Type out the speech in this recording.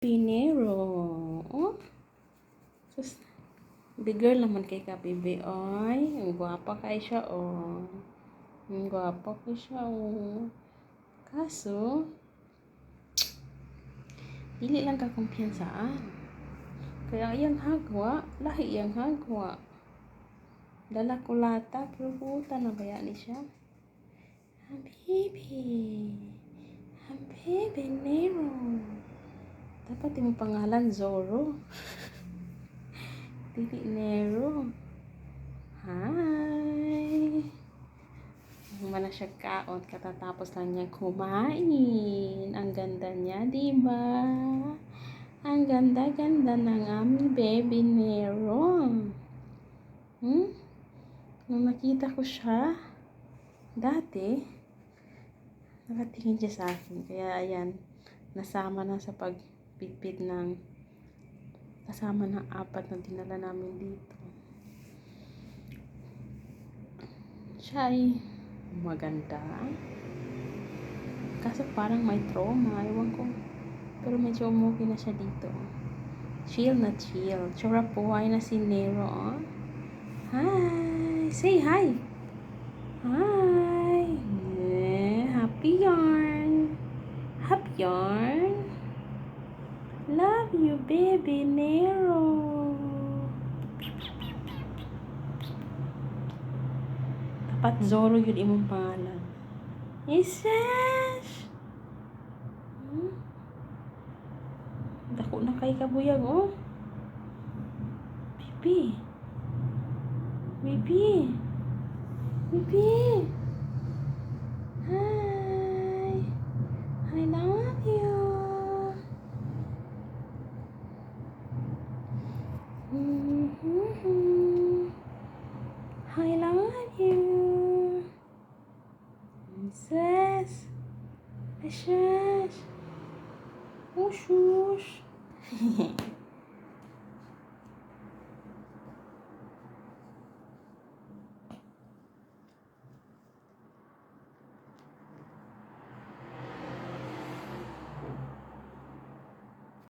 Pinero. Oh. Sus. Big girl naman kay ka, baby. Ay, ang gwapa kay siya, oh. Ang gwapa kay siya, oh. Kaso, dili lang ka kumpiyansaan. Kaya iyang hagwa, lahi iyang hagwa. Dala ko lata, pero puta na baya ni siya. Ang baby, Nero. Dapat yung pangalan Zoro. Dili Nero. Hi. Mana siya kaon katatapos lang niya kumain. Ang ganda niya, di ba? Ang ganda-ganda ng aming baby Nero. Hmm? Nung nakita ko siya, dati, nakatingin siya sa akin. Kaya ayan, nasama na sa pagpitpit ng kasama ng apat na dinala namin dito. Siya ay maganda. Kaso parang may trauma. Ewan ko. Pero medyo umuwi na siya dito. Chill na chill. Tsura puway na si Nero. Oh. Hi! Say hi! Hi! Yeah, happy yarn! Happy yarn! Love you, baby Nero! Dapat Zoro yun imong pangalan. Ises! Hmm? Dako na kay kabuyag, oh. Bibi. Bibi. Bibi. Hi. I love you. Mm-hmm. I love you. Princess. Princess. Oh, shush.